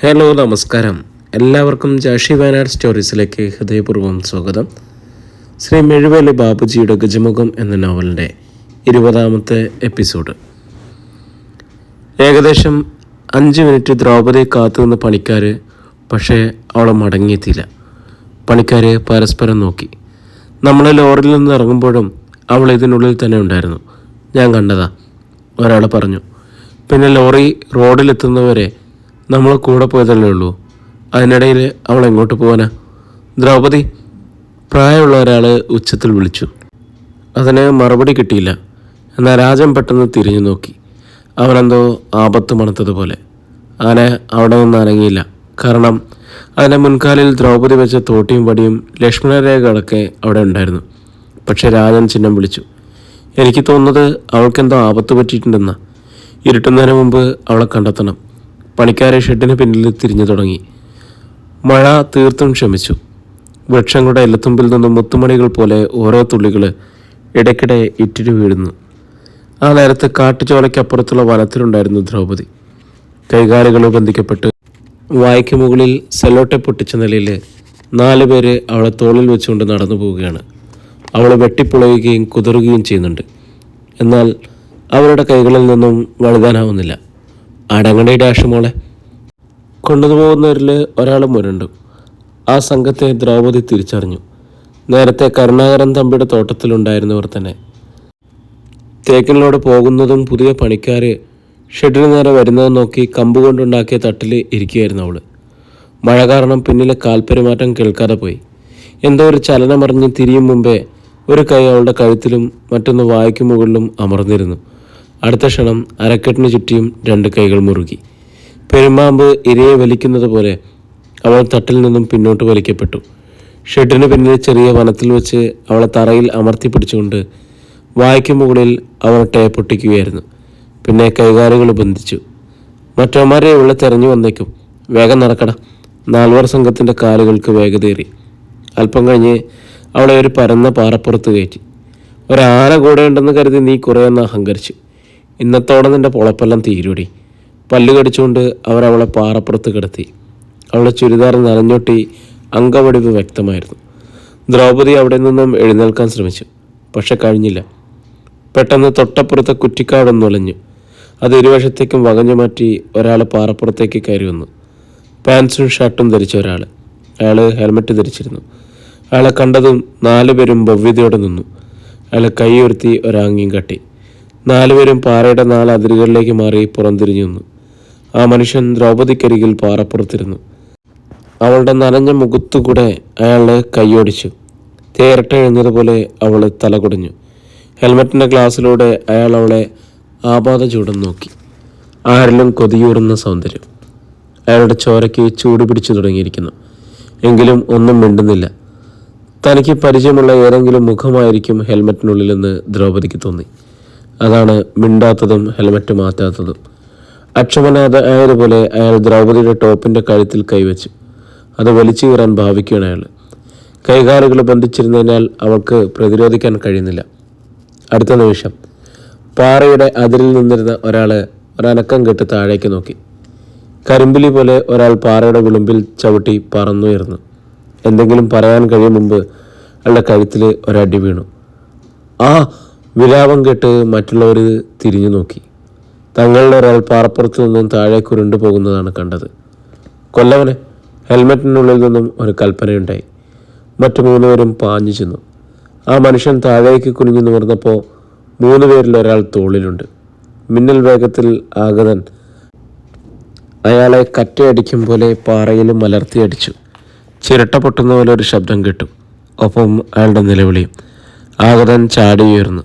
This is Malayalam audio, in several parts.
ഹലോ നമസ്കാരം. എല്ലാവർക്കും ജാഷി വയനാട് സ്റ്റോറീസിലേക്ക് ഹൃദയപൂർവം സ്വാഗതം. ശ്രീ മെഴുവേലി ബാബുജിയുടെ ഗജമുഖം എന്ന നോവലിന്റെ ഇരുപതാമത്തെ എപ്പിസോഡ്. ഏകദേശം അഞ്ച് മിനിറ്റ് ദ്രൗപദി കാത്തു നിന്ന് പണിക്കാർ പക്ഷേ അവളെ മടങ്ങിയെത്തിയില്ല. പണിക്കാർ പരസ്പരം നോക്കി. നമ്മൾ ലോറിയിൽ നിന്ന് ഇറങ്ങുമ്പോഴും അവൾ ഇതിനുള്ളിൽ തന്നെ ഉണ്ടായിരുന്നു. ഞാൻ കണ്ടതാ. ഒരാൾ പറഞ്ഞു പിന്നെ ലോറി റോഡിലെത്തുന്നവരെ നമ്മൾ കൂടെ പോയതല്ലേ ഉള്ളൂ. അതിനിടയിൽ അവൾ എങ്ങോട്ട് പോവാനാ? ദ്രൗപദി പ്രായമുള്ള ഒരാൾ ഉച്ചത്തിൽ വിളിച്ചു. അതിന് മറുപടി കിട്ടിയില്ല. എന്നാൽ രാജൻ പെട്ടെന്ന് തിരിഞ്ഞു നോക്കി. അവനെന്തോ ആപത്ത് മണത്തതുപോലെ. ആന അവിടെ നിന്ന് അനങ്ങിയില്ല. കാരണം അതിന്റെ മുൻകാലിൽ ദ്രൗപദി വെച്ച തോട്ടിയും വടിയും ലക്ഷ്മണരേഖകളൊക്കെ അവിടെ ഉണ്ടായിരുന്നു. പക്ഷെ രാജൻ ചിഹ്നം വിളിച്ചു. എനിക്ക് തോന്നുന്നത് അവൾക്കെന്തോ ആപത്ത് പറ്റിയിട്ടുണ്ടെന്നാണ് ഇരുട്ടുന്നതിന് മുമ്പ് അവളെ കണ്ടെത്തണം. പണിക്കാരെ ഷെഡിന് പിന്നിൽ തിരിഞ്ഞു തുടങ്ങി. മഴ തീർത്തും ക്ഷമിച്ചു വൃക്ഷങ്ങളുടെ എല്ലത്തുമ്പിൽ നിന്നും മുത്തുമണികൾ പോലെ ഓരോ തുള്ളികൾ ഇടയ്ക്കിടെ ഇറ്റിരി വീഴുന്നു. ആ നേരത്ത് കാട്ടുചോലയ്ക്കപ്പുറത്തുള്ള വനത്തിലുണ്ടായിരുന്നു ദ്രൗപദി. കൈകാലുകൾ ബന്ധിക്കപ്പെട്ട്. വായ്ക്ക് മുകളിൽ സെലോട്ടെ പൊട്ടിച്ച നിലയിൽ നാല് പേര് അവളെ തോളിൽ വെച്ചുകൊണ്ട് നടന്നു പോവുകയാണ്. അവൾ വെട്ടിപ്പുളയുകയും കുതറുകയും ചെയ്യുന്നുണ്ട്. എന്നാൽ അവരുടെ കൈകളിൽ നിന്നും വഴുതാനാവുന്നില്ല. അടങ്ങണി ഡാഷ് മോളെ. കൊണ്ടുപോകുന്നവരിൽ ഒരാൾ മുരണ്ടു ആ സംഘത്തെ ദ്രൗപദി തിരിച്ചറിഞ്ഞു. നേരത്തെ കരുണാകരൻ തമ്പിയുടെ തോട്ടത്തിലുണ്ടായിരുന്നവർ തന്നെ. തേക്കിനോട് പോകുന്നതും പുതിയ പണിക്കാർ ഷെഡിന് നേരെ വരുന്നതും നോക്കി കമ്പ് കൊണ്ടുണ്ടാക്കിയ തട്ടിൽ ഇരിക്കുകയായിരുന്നു അവൾ മഴ കാരണം പിന്നിലെ കാൽപ്പെരുമാറ്റം കേൾക്കാതെ പോയി. എന്തോ ഒരു ചലനമറിഞ്ഞ് തിരിയും മുമ്പേ ഒരു കൈ അവളുടെ കഴുത്തിലും മറ്റൊന്ന് വായ്ക്ക് മുകളിലും അമർന്നിരുന്നു. അടുത്ത ക്ഷണം അരക്കെട്ടിന് ചുറ്റിയും രണ്ട് കൈകൾ മുറുകി. പെരുമ്പാമ്പ് ഇരയെ വലിക്കുന്നത് പോലെ അവൾ തട്ടിൽ നിന്നും പിന്നോട്ട് വലിക്കപ്പെട്ടു. ഷെഡിന് പിന്നിൽ ചെറിയ വനത്തിൽ വെച്ച് അവളെ തറയിൽ അമർത്തി പിടിച്ചുകൊണ്ട് വായ്ക്ക് മുകളിൽ അവൾ ടേപ്പൊട്ടിക്കുകയായിരുന്നു പിന്നെ കൈകാലുകൾ ബന്ധിച്ചു. മറ്റവന്മാരെ ഇവിടെ തെരഞ്ഞു വന്നേക്കും. വേഗം നടക്കട. നാൽവർ സംഘത്തിന്റെ കാലുകൾക്ക് വേഗതയേറി അല്പം കഴിഞ്ഞ് അവളെ ഒരു പരന്ന പാറപ്പുറത്ത് കയറ്റി. ഒരാന കൂടെ ഉണ്ടെന്ന് കരുതി നീ കുറേയെന്ന് അഹങ്കരിച്ചു. ഇന്നത്തോടെ നിന്റെ പൊളപ്പെല്ലാം തീരൂടി. പല്ല് കടിച്ചുകൊണ്ട് അവർ അവളെ പാറപ്പുറത്ത് കിടത്തി. അവളെ ചുരിദാർ നനഞ്ഞൊട്ടി അംഗവടിവ് വ്യക്തമായിരുന്നു. ദ്രൗപദി അവിടെ നിന്നും എഴുന്നേൽക്കാൻ ശ്രമിച്ചു പക്ഷെ കഴിഞ്ഞില്ല. പെട്ടെന്ന് തൊട്ടപ്പുറത്തെ കുറ്റിക്കാടൊന്നുലഞ്ഞു അത് ഇരുവശത്തേക്കും വകഞ്ഞു മാറ്റി ഒരാൾ പാറപ്പുറത്തേക്ക് കയറി വന്നു. പാൻസും ഷർട്ടും ധരിച്ച ഒരാൾ. അയാൾ ഹെൽമെറ്റ് ധരിച്ചിരുന്നു. അയാളെ കണ്ടതും നാലുപേരും ഭവ്യതയോടെ നിന്നു. അയാളെ കൈ ഉയർത്തി ഒരാംഗ്യം കട്ടി. നാലുപേരും പാറയുടെ നാല് അതിരുകളിലേക്ക് മാറി പുറംതിരിഞ്ഞു നിന്നു. ആ മനുഷ്യൻ ദ്രൗപദിക്കരികിൽ പാറപ്പുറത്തിരുന്നു. അവളുടെ നനഞ്ഞ മുഖത്തുകൂടെ അയാൾ കൈയോടിച്ചു. തേരട്ട എഴുന്നതുപോലെ അവൾ തലകുടഞ്ഞു. ഹെൽമറ്റിന്റെ ഗ്ലാസ്സിലൂടെ അയാൾ അവളെ ആപാത ചൂടം നോക്കി. ആരിലും കൊതിയൂറുന്ന സൗന്ദര്യം. അയാളുടെ ചോരയ്ക്ക് ചൂട് പിടിച്ചു തുടങ്ങിയിരിക്കുന്നു. എങ്കിലും ഒന്നും മിണ്ടുന്നില്ല. തനിക്ക് പരിചയമുള്ള ഏതെങ്കിലും മുഖമായിരിക്കും ഹെൽമറ്റിനുള്ളിലെന്ന് ദ്രൗപദിക്ക് തോന്നി. അതാണ് മിണ്ടാത്തതും ഹെൽമറ്റ് മാറ്റാത്തതും. അക്ഷമനാഥ ആയതുപോലെ അയാൾ ദ്രൗപദിയുടെ ടോപ്പിന്റെ കഴുത്തിൽ കൈവച്ചു. അത് വലിച്ചു കീറാൻ ഭാവിക്കുകയാണ് അയാൾ. കൈകാലുകൾ ബന്ധിച്ചിരുന്നതിനാൽ അവൾക്ക് പ്രതിരോധിക്കാൻ കഴിയുന്നില്ല. അടുത്ത നിമിഷം. പാറയുടെ അതിരിൽ നിന്നിരുന്ന ഒരാൾ ഒരനക്കം കെട്ട് താഴേക്ക് നോക്കി. കരിമ്പിലി പോലെ ഒരാൾ പാറയുടെ വിളുമ്പിൽ ചവിട്ടി പറന്നുയർന്നു. എന്തെങ്കിലും പറയാൻ കഴിയും മുമ്പ് അയാളുടെ കഴുത്തിൽ ഒരടി വീണു. ആ വിലാപം കേട്ട് മറ്റുള്ളവർ തിരിഞ്ഞു നോക്കി. തങ്ങളുടെ ഒരാൾ പാറപ്പുറത്തു നിന്നും താഴേക്ക് ഉരുണ്ടു പോകുന്നതാണ് കണ്ടത്. കൊല്ലവന് ഹെൽമെറ്റിനുള്ളിൽ നിന്നും ഒരു കൽപ്പനയുണ്ടായി. മറ്റു മൂന്നുപേരും പാഞ്ഞു ചെന്നു. ആ മനുഷ്യൻ താഴേക്ക് കുനിഞ്ഞു നിവർന്നപ്പോൾ മൂന്ന് പേരിൽ ഒരാൾ തോളിലുണ്ട്. മിന്നൽ വേഗത്തിൽ ആഗതൻ അയാളെ കറ്റയടിക്കും പോലെ പാറയിലും മലർത്തിയടിച്ചു ചിരട്ട പൊട്ടുന്ന പോലെ ഒരു ശബ്ദം കേട്ടു. ഒപ്പം അയാളുടെ നിലവിളിയും. ആഗതൻ ചാടി ഉയർന്നു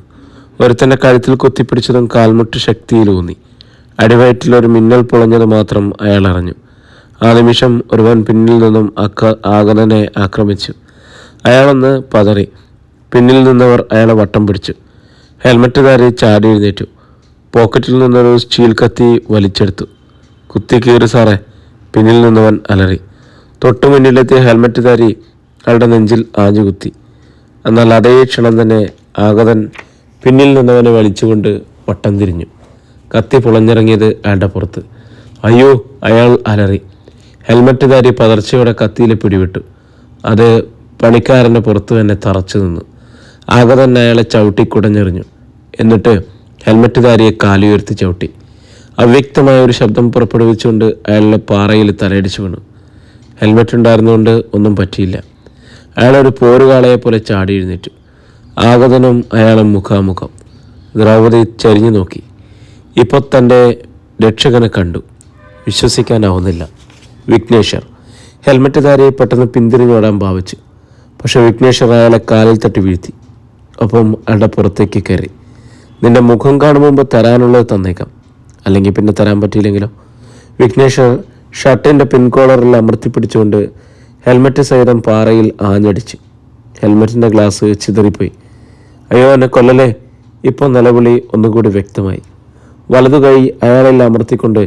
ഒരുത്തന്റെ കഴുത്തിൽ കുത്തിപ്പിടിച്ചതും കാൽമുട്ട് ശക്തിയിലൂന്നി. അടിവയറ്റിൽ ഒരു മിന്നൽ പൊളഞ്ഞത് മാത്രം അയാൾ അറിഞ്ഞു. ആ നിമിഷം ഒരുവൻ പിന്നിൽ നിന്നും അക്ക ആഗതനെ ആക്രമിച്ചു. അയാളൊന്ന് പതറി പിന്നിൽ നിന്നവർ അയാളെ വട്ടം പിടിച്ചു. ഹെൽമറ്റുകാരി ചാടി എഴുന്നേറ്റു. പോക്കറ്റിൽ നിന്നൊരു സ്റ്റീൽ കത്തി വലിച്ചെടുത്തു. കുത്തി കീറി സാറേ പിന്നിൽ നിന്നവൻ അലറി. തൊട്ടു മുന്നിലെത്തിയ ഹെൽമറ്റുകാരി അയാളുടെ നെഞ്ചിൽ ആഞ്ഞു കുത്തി എന്നാൽ അതേ ക്ഷണം തന്നെ ആഗതൻ പിന്നിൽ നിന്നവനെ വലിച്ചുകൊണ്ട് വട്ടം തിരിഞ്ഞു. കത്തി പുളഞ്ഞിറങ്ങിയത് അയാളുടെ പുറത്ത്. അയ്യോ അയാൾ അലറി. ഹെൽമറ്റ് ധാരി പതർച്ചയോടെ കത്തിയിൽ പിടിവിട്ടു. അത് പണിക്കാരന്റെ പുറത്ത് തന്നെ തറച്ചു നിന്നു. ആകെ തന്നെ അയാളെ ചവിട്ടി കുടഞ്ഞെറിഞ്ഞു എന്നിട്ട് ഹെൽമറ്റ് ധാരിയെ കാലുയർത്തി ചവിട്ടി. അവ്യക്തമായ ഒരു ശബ്ദം പുറപ്പെടുവിച്ചുകൊണ്ട് അയാളുടെ പാറയിൽ തലയടിച്ചു വീണു. ഹെൽമറ്റ് ഉണ്ടായിരുന്നുകൊണ്ട് ഒന്നും പറ്റിയില്ല. അയാളൊരു പോരുകാളയെ പോലെ ചാടി എഴുന്നേറ്റു. ആഗതനും അയാളും മുഖാമുഖം. ദ്രൗപദി ചരിഞ്ഞു നോക്കി. ഇപ്പോൾ തന്റെ രക്ഷകനെ കണ്ടു. വിശ്വസിക്കാനാവുന്നില്ല. വിഘ്നേശ്വർ. ഹെൽമെറ്റ് ധാരി പെട്ടെന്ന് പിന്തിരിഞ്ഞോടാൻ ഭാവിച്ചു. പക്ഷെ വിഘ്നേശ്വർ അയാളെ കാലിൽ തട്ടി വീഴ്ത്തി. ഒപ്പം അയാളുടെ പുറത്തേക്ക് കയറി. നിന്റെ മുഖം കാണും തരാനുള്ളത് തന്നേക്കാം. അല്ലെങ്കിൽ പിന്നെ തരാൻ പറ്റിയില്ലെങ്കിലോ? വിഘ്നേശ്വർ ഷർട്ടിന്റെ പിൻകോളറിൽ അമർത്തിപ്പിടിച്ചുകൊണ്ട് ഹെൽമെറ്റ് സഹിതം പാറയിൽ ആഞ്ഞടിച്ചു. ഹെൽമറ്റിന്റെ ഗ്ലാസ് ചിതറിപ്പോയി. അയ്യോ എന്നെ കൊല്ലലേ ഇപ്പോൾ നിലവിളി ഒന്നുകൂടി വ്യക്തമായി. വലതു കൈ അയാളിൽ അമർത്തിക്കൊണ്ട്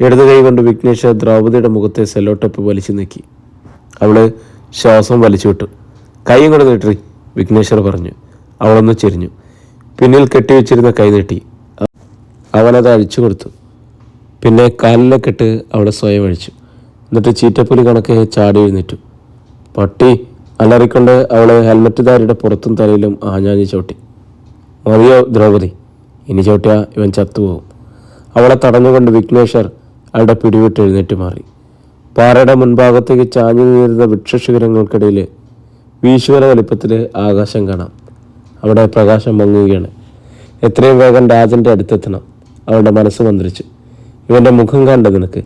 ഇടതു കൈ കൊണ്ട് വിഘ്നേഷ് ദ്രൗപതിയുടെ മുഖത്തെ സെല്ലോ ടപ്പ് വലിച്ചു നീക്കി. അവൾ ശ്വാസം വലിച്ചു വിട്ടു. കൈയും കൂടെ നീട്ടി വിഘ്നേശ്വർ പറഞ്ഞു. അവളൊന്ന് ചെരിഞ്ഞു. പിന്നിൽ കെട്ടിവെച്ചിരുന്ന കൈ നീട്ടി. അവനത് അഴിച്ചു കൊടുത്തു. പിന്നെ കാലിലെ കെട്ട് അവളെ സ്വയം അഴിച്ചു. എന്നിട്ട് ചീറ്റപ്പുലി കണക്കെ ചാടി എഴുന്നേറ്റു. പട്ടി അലറിക്കൊണ്ട് അവളെ ഹെൽമറ്റുധാരിയുടെ പുറത്തും തലയിലും ആഞ്ഞാഞ്ഞ് ചവിട്ടി. മതിയോ ദ്രൗപദി? ഇനി ചവിട്ടിയാ ഇവൻ ചത്തുപോകും. അവളെ തടഞ്ഞുകൊണ്ട് വിഘ്നേശ്വർ അയാളുടെ പിടിവിട്ട് എഴുന്നേറ്റ് മാറി. പാറയുടെ മുൻഭാഗത്തേക്ക് ചാഞ്ഞു നീരുന്ന വൃക്ഷശിഖരങ്ങൾക്കിടയിൽ വീശുവല വലിപ്പത്തിൽ ആകാശം കാണാം. അവിടെ പ്രകാശം മങ്ങുകയാണ്. എത്രയും വേഗം രാജന്റെ അടുത്തെത്തണം അവളുടെ മനസ്സ് മന്ത്രിച്ചു. ഇവന്റെ മുഖം കണ്ട നിനക്ക്.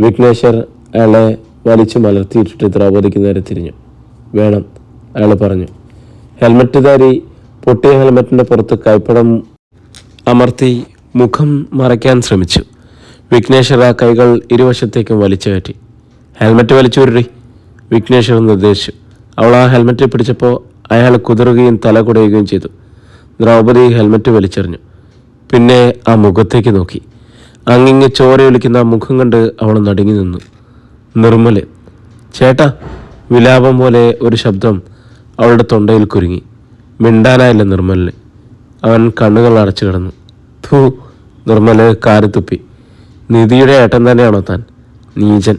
വിഘ്നേശ്വർ അയാളെ വലിച്ചു മലർത്തിയിട്ടിട്ട് ദ്രൗപദിക്ക് നേരെ തിരിഞ്ഞു. വേണം അയാൾ പറഞ്ഞു. ഹെൽമറ്റ് ധാരി പൊട്ടിയ ഹെൽമറ്റിന്റെ പുറത്ത് കൈപ്പടം അമർത്തി മുഖം മറയ്ക്കാൻ ശ്രമിച്ചു. വിഘ്നേശ്വർ ആ കൈകൾ ഇരുവശത്തേക്കും വലിച്ചു കയറ്റി. ഹെൽമറ്റ് വലിച്ചു വിടറി വിഘ്നേശ്വർ നിർദ്ദേശിച്ചു. അവൾ ആ ഹെൽമെറ്റ് പിടിച്ചപ്പോൾ അയാൾ കുതിറുകയും തല കുടയുകയും ചെയ്തു. ദ്രൗപദി ഹെൽമെറ്റ് വലിച്ചെറിഞ്ഞു. പിന്നെ ആ മുഖത്തേക്ക് നോക്കി. അങ്ങിങ്ങ് ചോരയൊലിക്കുന്ന ആ മുഖം കണ്ട് അവൾ നടുങ്ങി നിന്നു. നിർമ്മൽ ചേട്ടാ വിലാപം പോലെ ഒരു ശബ്ദം അവളുടെ തൊണ്ടയിൽ കുരുങ്ങി. മിണ്ടാനായില്ല നിർമ്മലിന്. അവൻ കണ്ണുകൾ അടച്ചു കിടന്നു. ധൂ നിർമ്മൽ കാറി തുപ്പി. നിധിയുടെ ഏട്ടൻ തന്നെയാണോ താൻ? നീചൻ.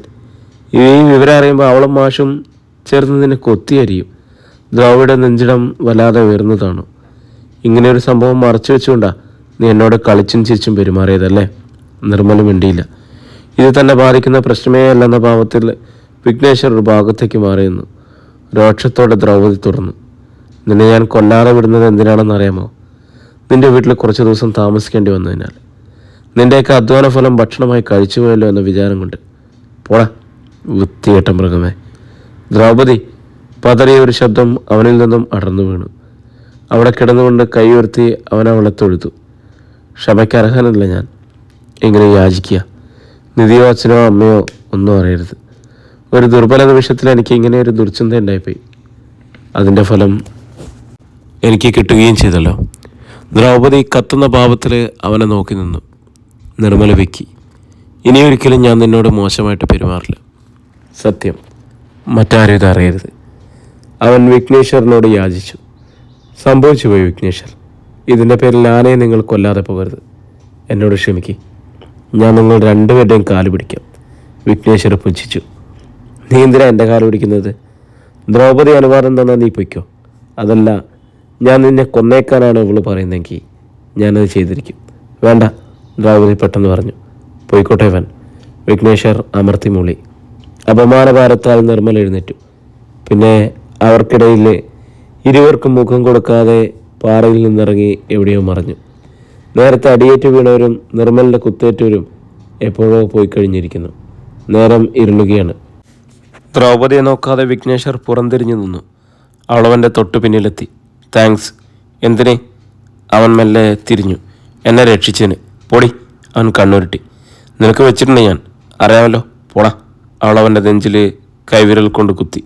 ഈ വിവരം അറിയുമ്പോൾ അവളും മാഷും ചേർന്ന് നിന്നെ കൊത്തിയരിയും. ദ്രാവിഡ നെഞ്ചിടം വല്ലാതെ ഉയർന്നതാണോ? ഇങ്ങനെ ഒരു സംഭവം മറച്ചു വെച്ചുകൊണ്ടാ നീ എന്നോട് കളിച്ചും ചിരിച്ചും പെരുമാറിയതല്ലേ? നിർമ്മല മിണ്ടിയില്ല. ഇത് തന്നെ ബാധിക്കുന്ന പ്രശ്നമേ അല്ലെന്ന ഭാവത്തിൽ വിഘ്നേശ്വർ ഒരു ഭാഗത്തേക്ക് മാറിയെന്നു. രോക്ഷത്തോടെ ദ്രൗപദി തുറന്നു. നിന്നെ ഞാൻ കൊല്ലാതെ വിടുന്നത് എന്തിനാണെന്ന് അറിയാമോ? നിന്റെ വീട്ടിൽ കുറച്ച് ദിവസം താമസിക്കേണ്ടി വന്നതിനാൽ. നിന്റെയൊക്കെ അധ്വാന ഫലം ഭക്ഷണമായി കഴിച്ചുപോയല്ലോ എന്ന വിചാരം കൊണ്ട്. പോടാ വൃത്തികെട്ട മൃഗമേ. ദ്രൗപദി പതറിയ ഒരു ശബ്ദം അവനിൽ നിന്നും അടർന്നു വീണു. അവിടെ കിടന്നുകൊണ്ട് കൈ ഉയർത്തി അവൻ അവളെ തൊഴുതു. ക്ഷമയ്ക്ക് അർഹനല്ല ഞാൻ. ഇങ്ങനെ യാചിക്കുക. നിധിയോ അച്ഛനോ അമ്മയോ ഒന്നും അറിയരുത്. ഒരു ദുർബല നിമിഷത്തിൽ എനിക്ക് ഇങ്ങനെ ഒരു ദുർചിന്ത ഉണ്ടായിപ്പോയി. അതിന്റെ ഫലം എനിക്ക് കിട്ടുകയും ചെയ്തല്ലോ. ദ്രൗപദി കത്തുന്ന പാപത്തിൽ അവനെ നോക്കി നിന്നു. നിർമ്മല വെക്കി ഇനിയൊരിക്കലും ഞാൻ നിന്നോട് മോശമായിട്ട് പെരുമാറില്ല. സത്യം മറ്റാരും ഇത് അറിയരുത്. അവൻ വിഘ്നേശ്വരനോട് യാചിച്ചു. സംഭവിച്ചു പോയി വിഘ്നേശ്വർ. ഇതിന്റെ പേരിൽ ആനയെ നിങ്ങൾ കൊല്ലാതെ പോകരുത്. എന്നോട് ക്ഷമിക്ക്. ഞാൻ നിങ്ങൾ രണ്ടുപേരുടെയും കാൽ പിടിക്കാം. വിഘ്നേശ്വർ പുച്ഛിച്ചു. നീ എന്തിനാ എന്റെ കാലം പിടിക്കുന്നത്. ദ്രൗപദി അനുവാദം തന്നാൽ നീ പൊയ്ക്കോ. അതല്ല ഞാൻ നിന്നെ കൊന്നേക്കാനാണ് ഇവൾ പറയുന്നതെങ്കിൽ ഞാനത് ചെയ്തിരിക്കും. വേണ്ട ദ്രൗപദി പെട്ടെന്ന് പറഞ്ഞു. പോയിക്കോട്ടെ വൻ വിഘ്നേശ്വർ അമർത്തി മൂളി. അപമാനഭാരത്താൽ നിർമ്മൽ എഴുന്നേറ്റു. പിന്നെ അവർക്കിടയിൽ ഇരുവർക്കും മുഖം കൊടുക്കാതെ പാറയിൽ നിന്നിറങ്ങി എവിടെയോ മറഞ്ഞു. നേരത്തെ അടിയേറ്റ് വീണവരും നിർമ്മലിന്റെ കുത്തേറ്റവരും എപ്പോഴോ പോയി കഴിഞ്ഞിരിക്കുന്നു നേരം ഇരുളുകയാണ്. ദ്രൗപദിയെ നോക്കാതെ വിഘ്നേശ്വർ പുറംതിരിഞ്ഞു നിന്നു. അവളവന്റെ തൊട്ടു പിന്നിലെത്തി. താങ്ക്സ്. എന്തിനെ? അവൻ മെല്ലെ തിരിഞ്ഞു. എന്നെ രക്ഷിച്ചതിന്. പൊടി. അവൻ കണ്ണുരുട്ടി. നിനക്ക് വെച്ചിട്ടുണ്ട് ഞാൻ. അറിയാമല്ലോ. പോടാ. അവളവന്റെ നെഞ്ചിൽ കൈവിരൽ കൊണ്ട് കുത്തി.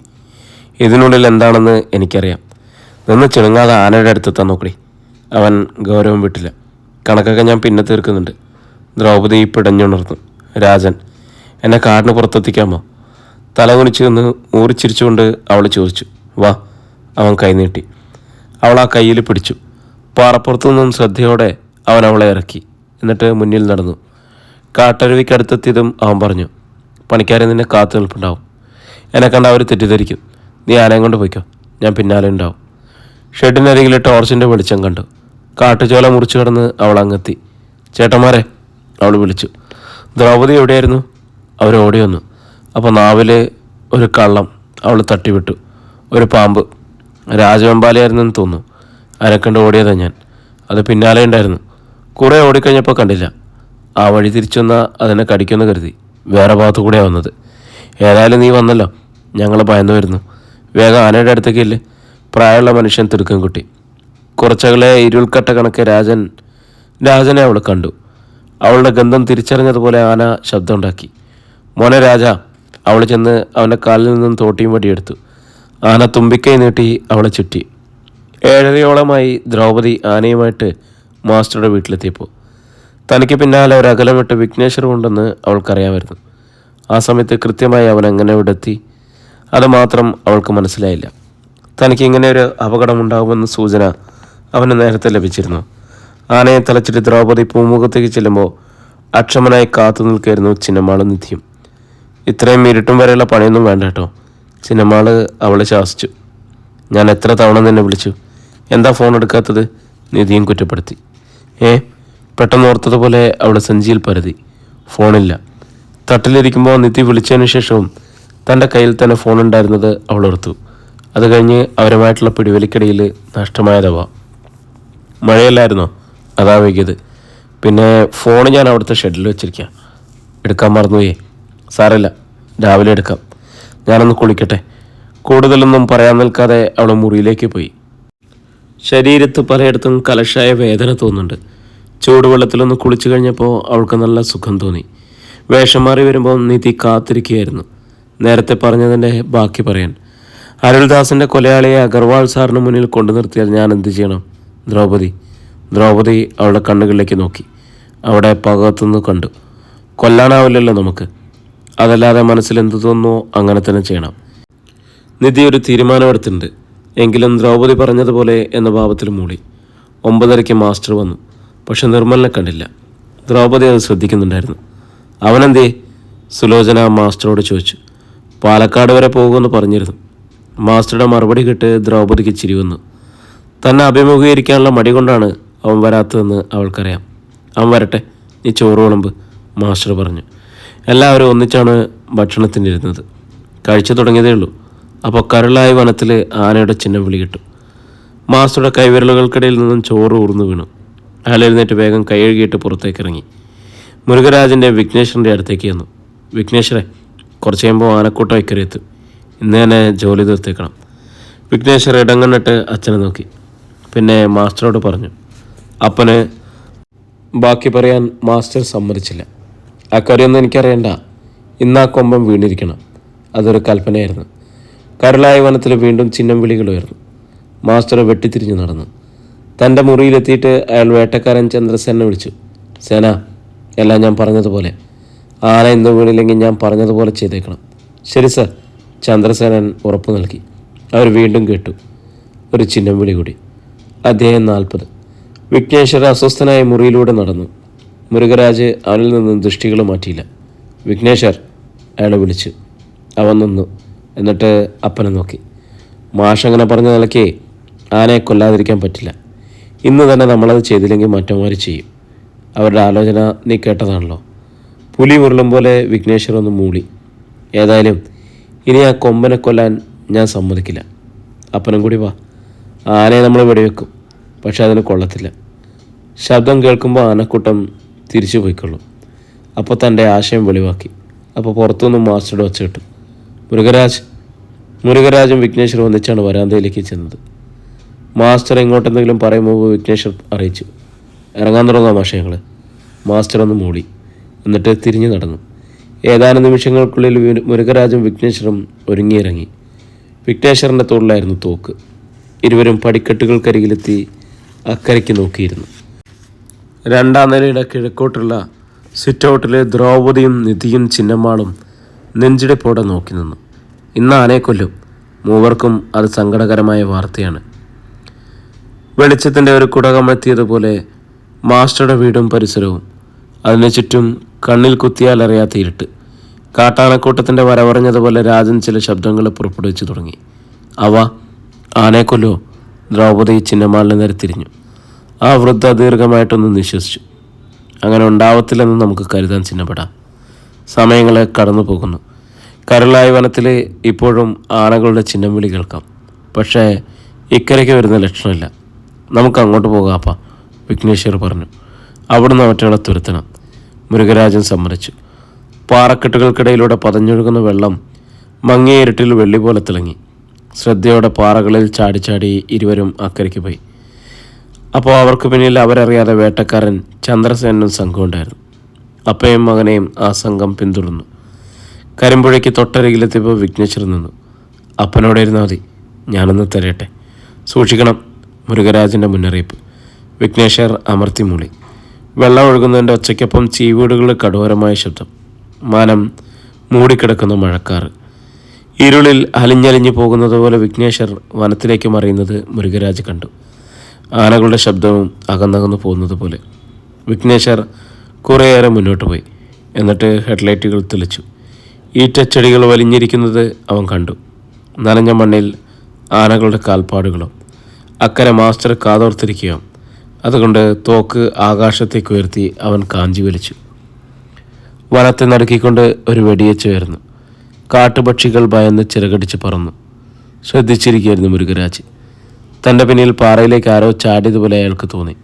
ഇതിനുള്ളിൽ എന്താണെന്ന് എനിക്കറിയാം. നിന്ന് ചിണുങ്ങാതെ ആനയുടെ അടുത്തെത്താൻ നോക്കടി. അവൻ ഗൗരവം വിട്ടില്ല. കണക്കൊക്കെ ഞാൻ പിന്നെ തീർക്കുന്നുണ്ട്. ദ്രൗപദി പിടഞ്ഞുണർന്നു. രാജൻ എന്നെ കാടിന് പുറത്തെത്തിക്കാമോ? തല കുനിച്ച് നിന്ന് ഊറിച്ചിരിച്ചുകൊണ്ട് അവൾ ചോദിച്ചു വാ. അവൻ കൈനീട്ടി അവൾ ആ കയ്യിൽ പിടിച്ചു. പാറപ്പുറത്തു നിന്നും ശ്രദ്ധയോടെ അവൻ അവളെ ഇറക്കി. എന്നിട്ട് മുന്നിൽ നടന്നു. കാട്ടരുവിക്കടുത്തെത്തിയതും അവൻ പറഞ്ഞു പണിക്കാരെ നിന്നെ കാത്തു നിൽപ്പുണ്ടാവും. എന്നെ കണ്ട അവർ തെറ്റിദ്ധരിക്കും. നീ ആനയും കൊണ്ട് പോയിക്കോ. ഞാൻ പിന്നാലെ ഉണ്ടാവും. ഷെഡിനരികിൽ ടോർച്ചിന്റെ വെളിച്ചം കണ്ടു. കാട്ടുചോല മുറിച്ചു കിടന്ന് അവൾ അങ്ങെത്തി. ചേട്ടന്മാരെ അവൾ വിളിച്ചു. ദ്രൗപദി എവിടെയായിരുന്നു? അവരോടെ വന്നു. അപ്പോൾ നാവിൽ ഒരു കള്ളം അവൾ തട്ടിവിട്ടു. ഒരു പാമ്പ്. രാജവെമ്പാലയായിരുന്നെന്ന് തോന്നുന്നു. അരക്കണ്ട് ഓടിയതാ ഞാൻ. അത് പിന്നാലെ ഉണ്ടായിരുന്നു. കുറേ ഓടിക്കഴിഞ്ഞപ്പോൾ കണ്ടില്ല. ആ വഴി തിരിച്ചു അതിനെ കടിക്കുമെന്ന് കരുതി. വേറെ ഭാഗത്തു കൂടെയാണ് വന്നത്. ഏതായാലും നീ വന്നല്ലോ. ഞങ്ങൾ ഭയന്നു വരുന്നു. വേഗം ആനയുടെ അടുത്തേക്ക് ഇല്ലേ പ്രായമുള്ള മനുഷ്യൻ തിടുക്കം കുട്ടി കുറച്ചകളെ ഇരുൾക്കട്ട കണക്കെ രാജൻ രാജനെ അവൾ കണ്ടു. അവളുടെ ഗന്ധം തിരിച്ചറിഞ്ഞതുപോലെ ആന ശബ്ദമുണ്ടാക്കി മോനെ രാജ അവൾ ചെന്ന് അവന്റെ കാലിൽ നിന്നും തോട്ടിയും വടിയെടുത്തു. ആന തുമ്പിക്കൈ നീട്ടി അവളെ ചുറ്റി. ഏഴരയോളമായി ദ്രൗപദി ആനയുമായിട്ട് മാസ്റ്ററുടെ വീട്ടിലെത്തിയപ്പോൾ തനിക്ക് പിന്നാലെ ഒരു അകലം വിട്ട് വിഘ്നേശ്വരം ഉണ്ടെന്ന് അവൾക്കറിയാമായിരുന്നു. ആ സമയത്ത് കൃത്യമായി അവൻ എങ്ങനെ ഇവിടെ എത്തി അത് മാത്രം അവൾക്ക് മനസ്സിലായില്ല. തനിക്ക് ഇങ്ങനെ ഒരു അപകടമുണ്ടാകുമെന്ന സൂചന അവന് നേരത്തെ ലഭിച്ചിരുന്നു. ആനയെ തലച്ചിട്ട് ദ്രൗപദി പൂമുഖത്തേക്ക് ചെല്ലുമ്പോൾ അക്ഷമനായി കാത്തു നിൽക്കായിരുന്നു ചിന്നമാളും നിധിയും. ഇത്രയും ഇരുട്ടും വരെയുള്ള പണിയൊന്നും വേണ്ട കേട്ടോ. സിനിമകൾ അവളെ ശാസിച്ചു. ഞാൻ എത്ര തവണ നിന്നെ വിളിച്ചു. എന്താ ഫോൺ എടുക്കാത്തത്? നിധിയും കുറ്റപ്പെടുത്തി. ഏ പെട്ടെന്ന് ഓർത്തതുപോലെ അവളെ സഞ്ചിയിൽ പരതി. ഫോണില്ല. തട്ടിലിരിക്കുമ്പോൾ നിധി വിളിച്ചതിന് ശേഷവും തന്റെ കയ്യിൽ തന്നെ ഫോൺ ഉണ്ടായിരുന്നത് അവൾ ഓർത്തു. അത് കഴിഞ്ഞ് അവരുമായിട്ടുള്ള പിടിവലിക്കിടയിൽ നഷ്ടമായതവാ. മഴയല്ലായിരുന്നോ? അതാ വൈകിയത്. പിന്നെ ഫോൺ ഞാൻ അവിടുത്തെ ഷെഡിൽ വെച്ചിരിക്കാം. എടുക്കാൻ മറന്നുപോയേ. സാരമില്ല. രാവിലെ എടുക്കാം. ഞാനൊന്ന് കുളിക്കട്ടെ. കൂടുതലൊന്നും പറയാൻ നിൽക്കാതെ അവൾ മുറിയിലേക്ക് പോയി. ശരീരത്ത് പലയിടത്തും കലശായ വേദന തോന്നുന്നുണ്ട്. ചൂടുവെള്ളത്തിലൊന്ന് കുളിച്ചു കഴിഞ്ഞപ്പോൾ അവൾക്ക് നല്ല സുഖം തോന്നി. വേഷം മാറി വരുമ്പോൾ നിധി കാത്തിരിക്കുകയായിരുന്നു. നേരത്തെ പറഞ്ഞതിന്റെ ബാക്കി പറയാൻ. അരുൾദാസിന്റെ കൊലയാളിയെ അഗർവാൾ സാറിന് മുന്നിൽ കൊണ്ടു നിർത്തിയാൽ ഞാൻ എന്ത് ചെയ്യണം? ദ്രൗപദി. ദ്രൗപദി അവളുടെ കണ്ണുകളിലേക്ക് നോക്കി. അവിടെ പകത്തുനിന്ന് കണ്ടു. കൊല്ലാനാവില്ലല്ലോ നമുക്ക്. അതല്ലാതെ മനസ്സിൽ എന്ത് തോന്നുന്നു അങ്ങനെ തന്നെ ചെയ്യണം. നിധി ഒരു തീരുമാനമെടുത്തിട്ടുണ്ട്. എങ്കിലും ദ്രൗപദി പറഞ്ഞതുപോലെ എന്ന ഭാവത്തിൽ മൂളി. ഒമ്പതരയ്ക്ക് മാസ്റ്റർ വന്നു. പക്ഷെ നിർമ്മലിനെ കണ്ടില്ല. ദ്രൗപദി അത് ശ്രദ്ധിക്കുന്നുണ്ടായിരുന്നു. അവനെന്തേ? സുലോചന മാസ്റ്ററോട് ചോദിച്ചു. പാലക്കാട് വരെ പോകുമെന്ന് പറഞ്ഞിരുന്നു. മാസ്റ്ററുടെ മറുപടി കേട്ട് ദ്രൗപദിക്ക് ചിരി വന്നു. തന്നെ അഭിമുഖീകരിക്കാനുള്ള മടി കൊണ്ടാണ് അവൻ വരാത്തതെന്ന് അവൾക്കറിയാം. അവൻ വരട്ടെ. നീ ചോറ് വിളമ്പ് മാസ്റ്റർ പറഞ്ഞു. എല്ലാവരും ഒന്നിച്ചാണ് ഭക്ഷണത്തിനിരുന്നത് കഴിച്ചു തുടങ്ങിയതേ ഉള്ളൂ. അപ്പോൾ കരളായ വനത്തിൽ ആനയുടെ ചിഹ്നം വിളി കിട്ടും മാസ്റ്ററുടെ കൈവിരലുകൾക്കിടയിൽ നിന്നും ചോറ് ഊർന്നു വീണു. അയാൾ എഴുന്നേറ്റ് വേഗം കൈയഴുകിയിട്ട് പുറത്തേക്ക് ഇറങ്ങി. മുരുകരാജന്റെ വിഘ്നേശ്വരന്റെ അടുത്തേക്ക് ചെന്നു. വിഘ്നേശ്വരെ കുറച്ച് കഴിയുമ്പോൾ ആനക്കൂട്ടം ഇക്കരയെത്തും ഇന്ന് തന്നെ ജോലി തീർത്തേക്കണം. വിഘ്നേശ്വർ ഇടങ്ങണ്ണിട്ട് അച്ഛനെ നോക്കി. പിന്നെ മാസ്റ്ററോട് പറഞ്ഞു അപ്പന് ബാക്കി പറയാൻ മാസ്റ്റർ സമ്മതിച്ചില്ല. അക്കാര്യമൊന്നും എനിക്കറിയണ്ട. ഇന്ന് ആ കൊമ്പം വീണിരിക്കണം. അതൊരു കൽപ്പനയായിരുന്നു. കരളായ വനത്തിൽ വീണ്ടും ചിഹ്നം വിളികൾ ഉയർന്നു മാസ്റ്റർ വെട്ടിത്തിരിഞ്ഞു നടന്നു. തന്റെ മുറിയിലെത്തിയിട്ട് അയാൾ വേട്ടക്കാരൻ ചന്ദ്രസേനെ വിളിച്ചു. സേന എല്ലാം ഞാൻ പറഞ്ഞതുപോലെ. ആന ഇന്ന് വീണില്ലെങ്കിൽ ഞാൻ പറഞ്ഞതുപോലെ ചെയ്തേക്കണം. ശരി സർ ചന്ദ്രസേനൻ ഉറപ്പു നൽകി. അവർ വീണ്ടും കേട്ടു. ഒരു ചിഹ്നം വിളി കൂടി അദ്ദേഹം നാൽപ്പത്. വിഘ്നേശ്വര അസ്വസ്ഥനായ മുറിയിലൂടെ നടന്നു. മുരുകരാജ് അവനിൽ നിന്നും ദൃഷ്ടികൾ മാറ്റിയില്ല. വിഘ്നേശ്വർ അയാളെ വിളിച്ചു. അവൻ നിന്നു. എന്നിട്ട് അപ്പനെ നോക്കി. മാഷങ്ങനെ പറഞ്ഞ നിലയ്ക്ക് ആനയെ കൊല്ലാതിരിക്കാൻ പറ്റില്ല. ഇന്ന് തന്നെ നമ്മളത് ചെയ്തില്ലെങ്കിൽ മറ്റന്മാർ ചെയ്യും. അവരുടെ ആലോചന നീ കേട്ടതാണല്ലോ. പുലി ഉരുളും പോലെ വിഘ്നേശ്വർ ഒന്ന് മൂളി. ഏതായാലും ഇനി ആ കൊമ്പനെ കൊല്ലാൻ ഞാൻ സമ്മതിക്കില്ല. അപ്പനും കൂടി വാ. ആനയെ നമ്മൾ വെടിവെക്കും. പക്ഷെ അതിന് കൊള്ളത്തില്ല. ശബ്ദം കേൾക്കുമ്പോൾ ആനക്കൂട്ടം തിരിച്ചു പോയിക്കൊള്ളും. അപ്പോൾ തന്റെ ആശയം വെളിവാക്കി. അപ്പോൾ പുറത്തുനിന്ന് മാസ്റ്റർ ഒച്ച കിട്ടും. മുരുകരാജ് മുരുകരാജും വിഘ്നേശ്വരും ഒന്നിച്ചാണ് വരാന്തയിലേക്ക് ചെന്നത്. മാസ്റ്റർ എങ്ങോട്ടെന്തെങ്കിലും പറയുമ്പോൾ വിഘ്നേശ്വർ അറിയിച്ചു. ഇറങ്ങാൻ തുടങ്ങാം മാഷെ ഞങ്ങൾ മാസ്റ്റർ ഒന്ന് മൂടി. എന്നിട്ട് തിരിഞ്ഞു നടന്നു. ഏതാനും നിമിഷങ്ങൾക്കുള്ളിൽ മുരുകരാജും വിഘ്നേശ്വരും ഒരുങ്ങിയിറങ്ങി. വിഘ്നേശ്വറിന്റെ തോളിലായിരുന്നു തോക്ക്. ഇരുവരും പടിക്കെട്ടുകൾക്കരികിലെത്തി അക്കരയ്ക്ക് നോക്കിയിരുന്നു. രണ്ടാം നിലയുടെ കിഴക്കോട്ടുള്ള സിറ്റൗട്ടിലെ ദ്രൗപദിയും നിധിയും ചിന്നമ്മാളും നെഞ്ചിടിപ്പോടെ നോക്കി നിന്നു. ഇന്ന് ആനയെ കൊല്ലും. മൂവർക്കും അത് സങ്കടകരമായ വാർത്തയാണ്. വെളിച്ചത്തിന്റെ ഒരു കുടകമെത്തിയതുപോലെ മാസ്റ്ററുടെ വീടും പരിസരവും അതിനു ചുറ്റും കണ്ണിൽ കുത്തിയാൽ അറിയാത്ത ഇരുട്ട്. കാട്ടാനക്കൂട്ടത്തിന്റെ വരവറിഞ്ഞതുപോലെ രാജൻ ചില ശബ്ദങ്ങൾ പുറപ്പെടുവിച്ചു തുടങ്ങി. അവ ആനയെക്കൊല്ലോ ദ്രൗപദി ചിന്നമാളിനെ നേരെ തിരിഞ്ഞു. ആ വൃദ്ധ ദീർഘമായിട്ടൊന്ന് നിശ്വസിച്ചു. അങ്ങനെ ഉണ്ടാവത്തില്ലെന്ന് നമുക്ക് കരുതാൻ ചിഹ്നപ്പെടാം. സമയങ്ങളെ കടന്നു പോകുന്നു. കരളായ വനത്തിൽ ഇപ്പോഴും ആനകളുടെ ചിഹ്നം വിളി കേൾക്കാം. പക്ഷേ ഇക്കരയ്ക്ക് വരുന്ന ലക്ഷണമില്ല. നമുക്ക് അങ്ങോട്ട് പോകാപ്പ വിഘ്നേശ്വർ പറഞ്ഞു. അവിടുന്ന് അവറ്റകളെ തുരത്തണം. മുരുകരാജൻ സമ്മതിച്ചു. പാറക്കെട്ടുകൾക്കിടയിലൂടെ പതഞ്ഞൊഴുകുന്ന വെള്ളം മങ്ങിയ ഇരുട്ടിൽ വെള്ളി പോലെ തിളങ്ങി. ശ്രദ്ധയോടെ പാറകളിൽ ചാടിച്ചാടി ചാടി ഇരുവരും അക്കരയ്ക്ക് പോയി. അപ്പോൾ അവർക്ക് പിന്നിൽ അവരറിയാതെ വേട്ടക്കാരൻ ചന്ദ്രസേനും സംഘം ഉണ്ടായിരുന്നു. അപ്പയും മകനെയും ആ സംഘം പിന്തുടർന്നു. കരിമ്പുഴയ്ക്ക് തൊട്ടരികിലെത്തിയപ്പോൾ വിഘ്നേശ്വർ നിന്നു. അപ്പനോടെ ഇരുന്നാൽ മതി. ഞാനൊന്ന് തരയട്ടെ സൂക്ഷിക്കണം മുരുകരാജന്റെ മുന്നറിയിപ്പ്. വിഘ്നേശ്വർ അമർത്തി മൂളി. വെള്ളം ഒഴുകുന്നതിന്റെ ഒച്ചയ്ക്കൊപ്പം ചീവീടുകളുടെ കടോരമായ ശബ്ദം. മാനം മൂടിക്കിടക്കുന്ന മഴക്കാറ് ഇരുളിൽ അലിഞ്ഞലിഞ്ഞു പോകുന്നത് പോലെ വിഘ്നേശ്വർ വനത്തിലേക്ക് മറിയുന്നത് മുരുകരാജ് കണ്ടു. ആനകളുടെ ശബ്ദവും അകന്നകന്നു പോകുന്നത് പോലെ വിഘ്നേശ്വർ കുറേയേറെ മുന്നോട്ട് പോയി. എന്നിട്ട് ഹെഡ്ലൈറ്റുകൾ തെളിച്ചു. ഈറ്റച്ചെടികൾ വലിഞ്ഞിരിക്കുന്നത് അവൻ കണ്ടു. നനഞ്ഞ മണ്ണിൽ ആനകളുടെ കാൽപ്പാടുകളും. അക്കരെ മാസ്റ്റർ കാതോർത്തിരിക്കുക അതുകൊണ്ട് തോക്ക് ആകാശത്തേക്ക് ഉയർത്തി അവൻ കാഞ്ചി വലിച്ചു. വനത്തെ നടുക്കിക്കൊണ്ട് ഒരു വെടിയച്ച് ഉയർന്നു കാട്ടുപക്ഷികൾ ഭയന്ന് ചിറകടിച്ച് പറന്നു. ശ്രദ്ധിച്ചിരിക്കുകയായിരുന്നു മുരുകരാജ്. തന്റെ പിന്നിൽ പാറയിലേക്ക് ആരോ ചാടിയതുപോലെ അയാൾക്ക് തോന്നി.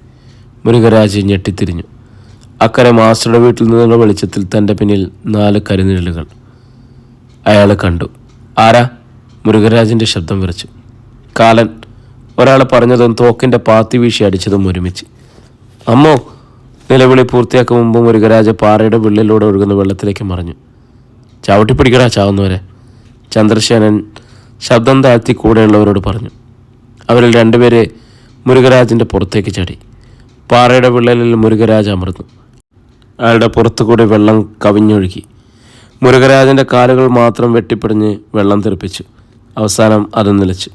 മുരുകരാജ് ഞെട്ടിത്തിരിഞ്ഞു. അക്കരെ മാസ്റ്ററുടെ വീട്ടിൽ നിന്നുള്ള വെളിച്ചത്തിൽ തന്റെ പിന്നിൽ നാല് കരിനിഴലുകൾ അയാൾ കണ്ടു. ആരാ? മുരുകരാജിന്റെ ശബ്ദം വിറച്ചു. കാലൻ ഒരാൾ പറഞ്ഞതും തോക്കിന്റെ പാത്തി വീശി അടിച്ചതും ഒരുമിച്ച്. അമ്മോ നിലവിളി പൂർത്തിയാക്കും മുമ്പ് മുരുകരാജ് പാറയുടെ വിള്ളിലൂടെ ഒഴുകുന്ന വെള്ളത്തിലേക്ക് മറിഞ്ഞു. ചവിട്ടിപ്പിടിക്കടാ ചാവുന്നവരെ ചന്ദ്രശേനൻ ശബ്ദം താഴ്ത്തി കൂടെയുള്ളവരോട് പറഞ്ഞു. അവരിൽ രണ്ടുപേരെ മുരുകരാജിന്റെ പുറത്തേക്ക് ചാടി. പാറയുടെ വിള്ളലിൽ മുരുകരാജ് അമർന്നു. അയാളുടെ പുറത്തുകൂടി വെള്ളം കവിഞ്ഞൊഴുകി. മുരുകരാജന്റെ കാലുകൾ മാത്രം വെട്ടിപ്പിടിഞ്ഞ് വെള്ളം തെറിപ്പിച്ചു. അവസാനം അത് നിലച്ചു.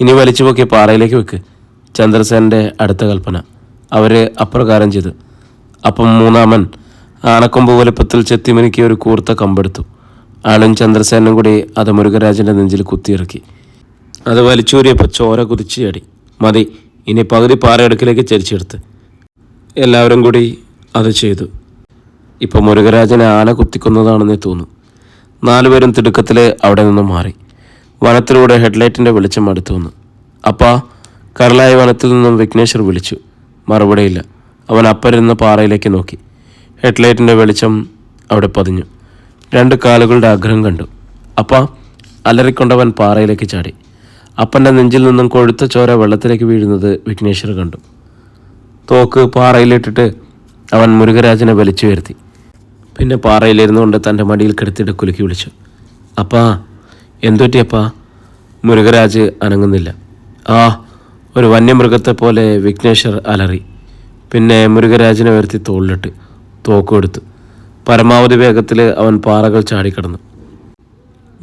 ഇനി വലിച്ചു പൊക്കി പാറയിലേക്ക് വെക്ക്. ചന്ദ്രസേനന്റെ അടുത്ത കൽപ്പന. അവർ അപ്രകാരം ചെയ്തു. അപ്പം മൂന്നാമൻ ആണക്കൊമ്പ് വലുപ്പത്തിൽ ചെത്തിമിനുക്കിയ ഒരു കൂർത്ത കമ്പെടുത്തു. ആളും ചന്ദ്രസേനും കൂടി അത് മുരുകരാജന്റെ നെഞ്ചിൽ കുത്തിയിറക്കി. അത് വലിച്ചൂരിയപ്പോൾ ചോര കുതിച്ചു ചാടി. മതി ഇനി പകുതി പാറയടുക്കിലേക്ക് ചരിച്ചെടുത്ത്. എല്ലാവരും കൂടി അത് ചെയ്തു. ഇപ്പം മുരുകരാജനെ ആന കുത്തിക്കുന്നതാണെന്നേ തോന്നും. നാലുപേരും തിടുക്കത്തിൽ അവിടെ നിന്നും മാറി. വനത്തിലൂടെ ഹെഡ്ലൈറ്റിന്റെ വെളിച്ചം അടുത്തു വന്നു. അപ്പാ കരളായ വനത്തിൽ നിന്നും വിഘ്നേശ്വർ വിളിച്ചു. മറുപടിയില്ല അവൻ അപ്പരുന്ന പാറയിലേക്ക് നോക്കി. ഹെഡ്ലൈറ്റിന്റെ വെളിച്ചം അവിടെ പതിഞ്ഞു. രണ്ട് കാലുകളുടെ ആഗ്രഹം കണ്ടു. അപ്പാ അലറിക്കൊണ്ടവൻ പാറയിലേക്ക് ചാടി. അപ്പന്റെ നെഞ്ചിൽ നിന്നും കൊഴുത്ത ചോര വെള്ളത്തിലേക്ക് വീഴുന്നത് വിഘ്നേശ്വർ കണ്ടു. തോക്ക് പാറയിലിട്ടിട്ട് അവൻ മുരുകരാജനെ വലിച്ചു വരുത്തി പിന്നെ പാറയിലിരുന്നുകൊണ്ട് തന്റെ മടിയിൽ കിടത്തിയിട്ട് കുലുക്കി വിളിച്ചു. അപ്പാ എന്തുപറ്റിയപ്പാ മുരുകരാജ് അനങ്ങുന്നില്ല. ആ ഒരു വന്യമൃഗത്തെ പോലെ വിഘ്നേശ്വർ അലറി. പിന്നെ മുരുകരാജിനെ വരുത്തി തോളിലിട്ട് തോക്ക് കൊടുത്തു പരമാവധി വേഗത്തിൽ അവൻ പാറകൾ ചാടിക്കടന്നു.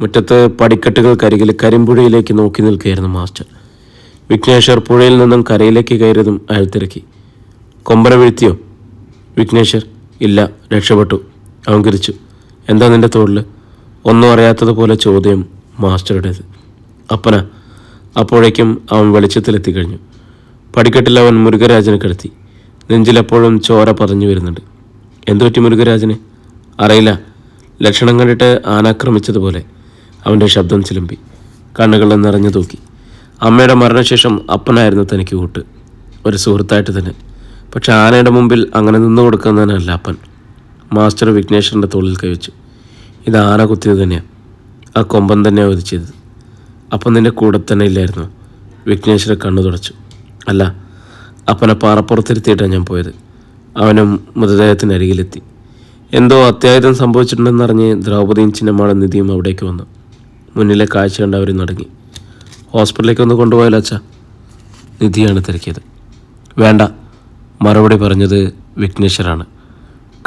മുറ്റത്ത് പടിക്കെട്ടുകൾക്കരികിൽ കരിമ്പുഴയിലേക്ക് നോക്കി നിൽക്കുകയായിരുന്നു മാസ്റ്റർ. വിഘ്നേശ്വർ പുഴയിൽ നിന്നും കരയിലേക്ക് കയറിയതും അയാൾ തിരക്കി. കൊമ്പന വീഴ്ത്തിയോ? വിഘ്നേശ്വർ ഇല്ല രക്ഷപ്പെട്ടു. അവൻ കിരിച്ചു എന്താ നിന്റെ തോളിൽ ഒന്നും അറിയാത്തതുപോലെ ചോദ്യം മാസ്റ്ററുടേത്. അപ്പന അപ്പോഴേക്കും അവൻ വെളിച്ചത്തിലെത്തിക്കഴിഞ്ഞു. പടിക്കെട്ടിൽ അവൻ മുരുകരാജനെ കിടത്തി. നെഞ്ചിലെപ്പോഴും ചോര പറഞ്ഞു വരുന്നുണ്ട്. എന്തുപറ്റി മുരുകരാജനെ? അറിയില്ല. ലക്ഷണം കണ്ടിട്ട് ആനാക്രമിച്ചതുപോലെ അവന്റെ ശബ്ദം ചിലമ്പി. കണ്ണുകൾ നിറഞ്ഞു തൂക്കി. അമ്മയുടെ മരണശേഷം അപ്പനായിരുന്നു തനിക്ക് കൂട്ട് ഒരു സുഹൃത്തായിട്ട് തന്നെ. പക്ഷെ ആനയുടെ മുമ്പിൽ അങ്ങനെ നിന്നു കൊടുക്കുന്നതിനല്ല അപ്പൻ. മാസ്റ്റർ വിഘ്നേശ്വരന്റെ തോളിൽ കൈവച്ചു. ഇത് ആന കുത്തിയത് തന്നെയാണ് ആ കൊമ്പൻ തന്നെയാണ് ഒതിച്ചത് അപ്പം നിന്റെ കൂടെ തന്നെ ഇല്ലായിരുന്നു? വിഘ്നേശ്വര കണ്ണു തുടച്ചു. അല്ല അപ്പനെ പാറപ്പുറത്തിരുത്തിയിട്ടാണ് ഞാൻ പോയത്. അവനും മൃതദേഹത്തിനരികിലെത്തി. എന്തോ അത്യാഹിതം സംഭവിച്ചിട്ടുണ്ടെന്നറിഞ്ഞ് ദ്രൗപദിയും ചിഹ്നമാണ് നിധിയും അവിടേക്ക് വന്നു. മുന്നിലെ കാഴ്ച കണ്ട് അവർ നടങ്ങി. ഹോസ്പിറ്റലിലേക്ക് ഒന്ന് കൊണ്ടുപോയാലോ അച്ഛ? നിധിയാണ് തിരക്കിയത്. വേണ്ട മറുപടി പറഞ്ഞത് വിഘ്നേശ്വരാണ്.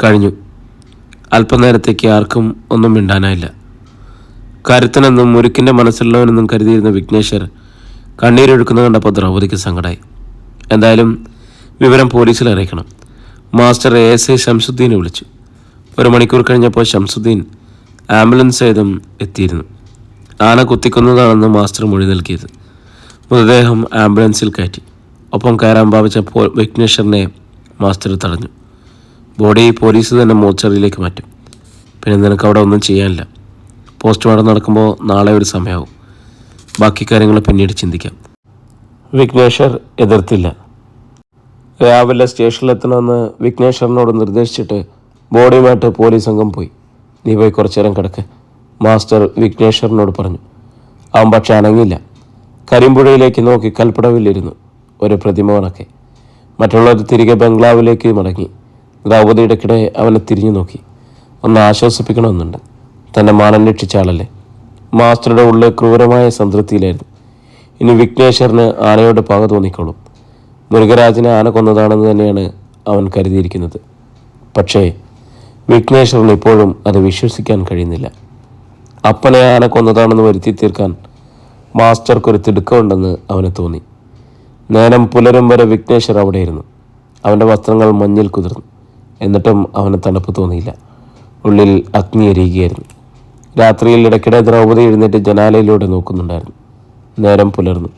കഴിഞ്ഞു. അല്പനേരത്തേക്ക് ആർക്കും ഒന്നും മിണ്ടാനായില്ല. കരുത്തനെന്നും മുരുക്കിന്റെ മനസ്സിലുള്ളവനെന്നും കരുതിയിരുന്ന വിഘ്നേശ്വർ കണ്ണീരൊഴുക്കുന്ന കണ്ടപ്പോൾ ദ്രൗപതിക്ക് സങ്കടമായി എന്തായാലും വിവരം പോലീസിൽ അറിയിക്കണം. മാസ്റ്റർ എ എസ് ഐ ഷംസുദ്ദീനെ വിളിച്ചു. ഒരു മണിക്കൂർ കഴിഞ്ഞപ്പോൾ ഷംസുദ്ദീൻ ആംബുലൻസ് സഹിതം എത്തിയിരുന്നു. ആന കുത്തിക്കുന്നതാണെന്ന് മാസ്റ്റർ മൊഴി നൽകിയത്. മൃതദേഹം ആംബുലൻസിൽ കയറ്റി. ഒപ്പം കയറാൻ ഭാവിച്ച പോ വിഘ്നേശ്വറിനെ മാസ്റ്റർ തടഞ്ഞു. ബോഡി പോലീസ് തന്നെ മോർച്ചറിയിലേക്ക് മാറ്റും. പിന്നെ നിനക്ക് അവിടെ ഒന്നും ചെയ്യാനില്ല. പോസ്റ്റ്മോർട്ടം നടക്കുമ്പോൾ നാളെ ഒരു സമയമാവും. ബാക്കി കാര്യങ്ങൾ പിന്നീട് ചിന്തിക്കാം. വിഘ്നേശ്വർ എതിർത്തില്ല. രാവിലെ സ്റ്റേഷനിലെത്തണമെന്ന് വിഘ്നേശ്വറിനോട് നിർദ്ദേശിച്ചിട്ട് ബോഡിയുമായിട്ട് പോലീസ് സംഘം പോയി. നീ പോയി കുറച്ചു നേരം കിടക്ക്. മാസ്റ്റർ വിഘ്നേശ്വരനോട് പറഞ്ഞു അവൻ പക്ഷെ അനങ്ങിയില്ല. കരിമ്പുഴയിലേക്ക് നോക്കി കൽപ്പടവിലിരുന്നു ഒരു പ്രതിമ കണക്കെ മറ്റുള്ളവർ തിരികെ ബംഗ്ലാവിലേക്ക് മടങ്ങി. ദ്രൗപതിയുടെ അവനെ തിരിഞ്ഞു നോക്കി. ഒന്ന് ആശ്വസിപ്പിക്കണമെന്നുണ്ട്. തന്റെ മാനം രക്ഷിച്ച ആളല്ലേ. മാസ്റ്ററുടെ ഉള്ളിൽ ക്രൂരമായ സംതൃപ്തിയിലായിരുന്നു. ഇനി വിഘ്നേശ്വരന് ആനയോട് പക തോന്നിക്കോളും. മുരുകരാജനെ ആന കൊന്നതാണെന്ന് തന്നെയാണ് അവൻ കരുതിയിരിക്കുന്നത്. പക്ഷേ വിഘ്നേശ്വരൻ ഇപ്പോഴും അത് വിശ്വസിക്കാൻ കഴിയുന്നില്ല. അപ്പനെ ആന കൊന്നതാണെന്ന് വരുത്തി തീർക്കാൻ മാസ്റ്റർക്കൊരു തിടുക്കമുണ്ടെന്ന് അവന് തോന്നി. നേരം പുലരും വരെ വിഘ്നേശ്വർ അവിടെയിരുന്നു. അവന്റെ വസ്ത്രങ്ങൾ മഞ്ഞിൽ കുതിർന്നു. എന്നിട്ടും അവന് തണുപ്പ് തോന്നിയില്ല. ഉള്ളിൽ അഗ്നി എരിയുകയായിരുന്നു. രാത്രിയിൽ ഇടയ്ക്കിടെ ദ്രൗപദി എഴുന്നേറ്റ് ജനാലയിലൂടെ നോക്കുന്നുണ്ടായിരുന്നു. നേരം പുലർന്നു.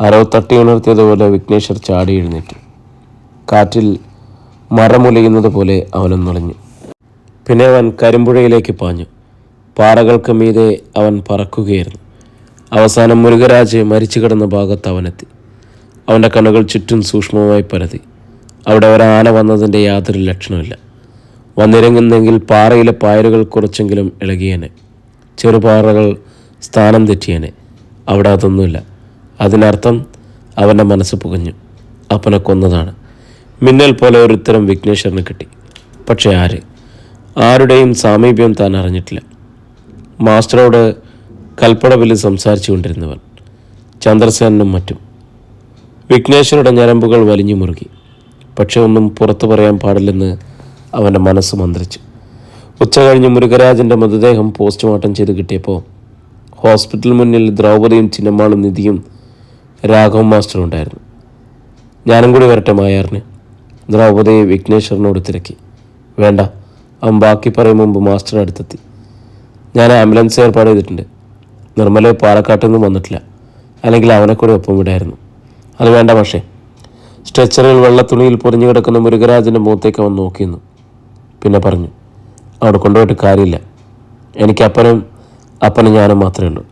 ആരോ തട്ടി ഉണർത്തിയതുപോലെ വിഘ്നേശ്വർ ചാടി എഴുന്നേറ്റു. കാറ്റിൽ മരമുലയുന്നത് പോലെ അവനും പിന്നെ അവൻ കരിമ്പുഴയിലേക്ക് പാഞ്ഞു. പാറകൾക്ക് മീതെ അവൻ പറക്കുകയായിരുന്നു. അവസാനം മുരുകരാജ് മരിച്ചു കിടന്ന ഭാഗത്ത് അവനെത്തി. അവന്റെ കണ്ണുകൾ ചുറ്റും സൂക്ഷ്മമായി പരതി. അവിടെ ഒരാന വന്നതിന്റെ യാതൊരു ലക്ഷണമില്ല വന്നിരങ്ങുന്നെങ്കിൽ പാറയിലെ പായലുകൾ കുറച്ചെങ്കിലും ഇളകിയേനെ. ചെറുപാറകൾ സ്ഥാനം തെറ്റിയേനെ. അവിടെ അതൊന്നുമില്ല. അതിനർത്ഥം അവന്റെ മനസ്സ് പുകഞ്ഞു. അപ്പനെ കൊന്നതാണ്. മിന്നൽ പോലെ ഒരു ഉത്തരം വിഘ്നേശ്വരന് കിട്ടി. പക്ഷേ ആര്? ആരുടെയും സാമീപ്യം താൻ അറിഞ്ഞിട്ടില്ല. മാസ്റ്ററോട് കൽപ്പടവിൽ സംസാരിച്ചു കൊണ്ടിരുന്നവൻ ചന്ദ്രസേനും മറ്റും. വിഘ്നേശ്വരുടെ ഞരമ്പുകൾ വലിഞ്ഞു മുറുകി. പക്ഷെ ഒന്നും പുറത്തു പറയാൻ പാടില്ലെന്ന് അവന്റെ മനസ്സ് മന്ത്രിച്ചു. ഉച്ച കഴിഞ്ഞ് മുരുകരാജന്റെ മൃതദേഹം പോസ്റ്റ്മോർട്ടം ചെയ്ത് കിട്ടിയപ്പോൾ ഹോസ്പിറ്റൽ മുന്നിൽ ദ്രൗപദിയും ചിന്നമ്മാളും നിധിയും രാഘവ മാസ്റ്ററും ഉണ്ടായിരുന്നു. ഞാനും കൂടി വരട്ടെ മായാറിന്. ദ്രൗപദിയെ വിഘ്നേശ്വരനോട് തിരക്കി. വേണ്ട അവൻ ബാക്കി പറയും മുമ്പ് മാസ്റ്റർ അടുത്തെത്തി. ഞാൻ ആംബുലൻസ് ഏർപ്പാട് ചെയ്തിട്ടുണ്ട്. നിർമ്മല പാലക്കാട്ടിൽ നിന്നും വന്നിട്ടില്ല. അല്ലെങ്കിൽ അവനെ കൂടെ ഒപ്പം വിടായിരുന്നു. അത് വേണ്ട പക്ഷേ. സ്ട്രെച്ചറിൽ വെള്ള വെള്ളത്തുണിയിൽ പൊറിഞ്ഞു കിടക്കുന്ന മുരുകരാജന്റെ മുഖത്തേക്ക് അവൻ നോക്കിയിരുന്നു പിന്നെ പറഞ്ഞു അവിടെ കൊണ്ടുപോയിട്ട് കാര്യമില്ല. എനിക്ക് അപ്പനും ഞാനും മാത്രമേ ഉള്ളൂ.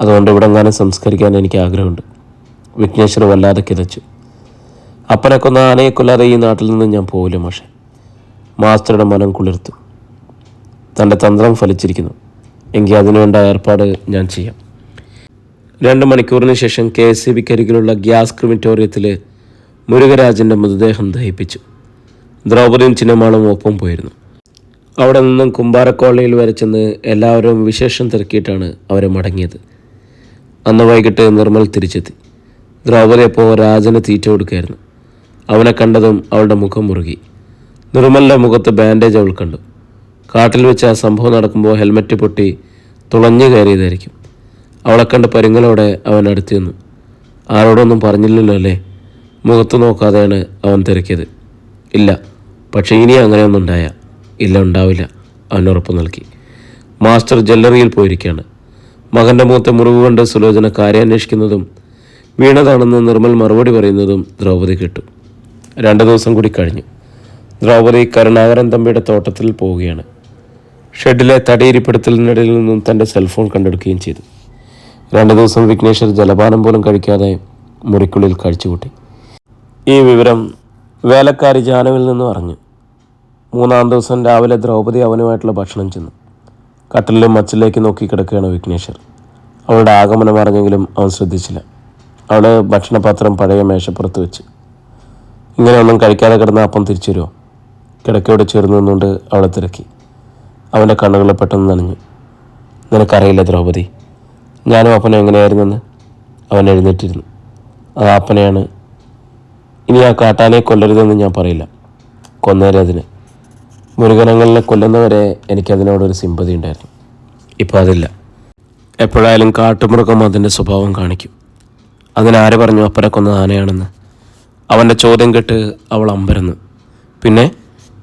അതുകൊണ്ട് ഇവിടെ എങ്ങാനും സംസ്കരിക്കാൻ എനിക്ക് ആഗ്രഹമുണ്ട്. വിഘ്നേശ്വർ വല്ലാതെ കിതച്ചു. അപ്പനെ കൊന്ന ആനയെ കൊല്ലാതെ ഈ നാട്ടിൽ നിന്ന് ഞാൻ പോവില്ല പക്ഷേ മാസ്റ്ററുടെ മനം കുളിർത്തു. തന്റെ തന്ത്രം ഫലിച്ചിരിക്കുന്നു. എങ്കിൽ അതിനുവേണ്ട ഏർപ്പാട് ഞാൻ ചെയ്യാം. രണ്ട് മണിക്കൂറിന് ശേഷം കെ എസ് സി ബിക്കരികിലുള്ള ഗ്യാസ് ക്രിമിറ്റോറിയത്തിൽ മുരുകരാജന്റെ മൃതദേഹം ദഹിപ്പിച്ചു. ദ്രൗപദിയും ചിഹ്നമാളും ഒപ്പം പോയിരുന്നു. അവിടെ നിന്നും കുമ്പാരക്കോളയിൽ വരെ ചെന്ന് എല്ലാവരും വിശേഷം തിരക്കിയിട്ടാണ് അവരെ മടങ്ങിയത്. അന്ന് വൈകിട്ട് നിർമ്മൽ തിരിച്ചെത്തി. ദ്രൗപദി അപ്പോൾ രാജന് തീറ്റ കൊടുക്കുകയായിരുന്നു അവനെ കണ്ടതും അവളുടെ മുഖം മുറുകി. നിർമ്മലിന്റെ മുഖത്ത് ബാൻഡേജ് അവൾ കണ്ടു. കാട്ടിൽ വെച്ച് ആ സംഭവം നടക്കുമ്പോൾ ഹെൽമറ്റ് പൊട്ടി തുളഞ്ഞു കയറിയതായിരിക്കും. അവളെ കണ്ട് പരുങ്ങലോടെ അവൻ അടുത്തു നിന്നു ആരോടൊന്നും പറഞ്ഞില്ലല്ലോ അല്ലേ? മുഖത്ത് നോക്കാതെയാണ് അവൻ തിരക്കിയത്. ഇല്ല പക്ഷേ ഇനി അങ്ങനെയൊന്നും ഉണ്ടായ ഇല്ല ഉണ്ടാവില്ല. അവൻ ഉറപ്പ് നൽകി. മാസ്റ്റർ ജ്വല്ലറിയിൽ പോയിരിക്കുകയാണ്. മകന്റെ മുഖത്തെ മുറിവ് കണ്ട് സുലോചന കാര്യാന്വേഷിക്കുന്നതും വീണതാണെന്ന് നിർമ്മൽ മറുപടി പറയുന്നതും ദ്രൗപദി കേട്ടു. രണ്ട് ദിവസം കൂടി കഴിഞ്ഞു. ദ്രൗപദി കരുണാകരൻ തമ്പിയുടെ തോട്ടത്തിൽ പോവുകയാണ്. ഷെഡിലെ തടിയിരിപ്പിടത്തിനിടയിൽ നിന്നും തന്റെ സെൽഫോൺ കണ്ടെടുക്കുകയും ചെയ്തു. രണ്ട് ദിവസം വിഘ്നേശ്വർ ജലപാനം പോലും കഴിക്കാതെ മുറിക്കുള്ളിൽ കഴിച്ചുകൂട്ടി. ഈ വിവരം വേലക്കാരി ജാനുവിൽ നിന്നും അറിഞ്ഞു. മൂന്നാം ദിവസം രാവിലെ ദ്രൗപദി അവനുമായിട്ടുള്ള ഭക്ഷണം ചെന്നു. കട്ടിലും മച്ചിലേക്ക് നോക്കി കിടക്കുകയാണ് വിഘ്നേശ്വർ. അവളുടെ ആഗമനം അറിഞ്ഞെങ്കിലും അവൻ ശ്രദ്ധിച്ചില്ല. അവൾ ഭക്ഷണപാത്രം പഴയ മേശപ്പുറത്ത് വെച്ച്. ഇങ്ങനെയൊന്നും കഴിക്കാതെ കിടന്ന അപ്പം തിരിച്ചു വരുമോ കിടക്കയോട് ചേർന്ന് നിന്നുകൊണ്ട് അവളെ തിരക്കി. അവന്റെ കണ്ണുകൾ പെട്ടെന്ന് നനഞ്ഞു. നിനക്കറിയില്ല ദ്രൗപദി ഞാനും അപ്പനും എങ്ങനെയായിരുന്നെന്ന്? അവൻ എഴുന്നേറ്റിരുന്നു. അത് അപ്പനെയാണ്. ഇനി ആ കാട്ടാനെ കൊല്ലരുതെന്ന് ഞാൻ പറയില്ല. കൊന്നേരെ അതിന്. മുരുകനങ്ങളിലെ കൊല്ലുന്നവരെ എനിക്കതിനോടൊരു സിമ്പതി ഉണ്ടായിരുന്നു. ഇപ്പോൾ അതില്ല. എപ്പോഴായാലും കാട്ടുമൃഗം അതിന്റെ സ്വഭാവം കാണിക്കും. അതിനാരെ പറഞ്ഞു അപ്പനെ കൊന്ന ആനയാണെന്ന്? അവന്റെ ചോദ്യം കേട്ട് അവൾ അമ്പരന്നു. പിന്നെ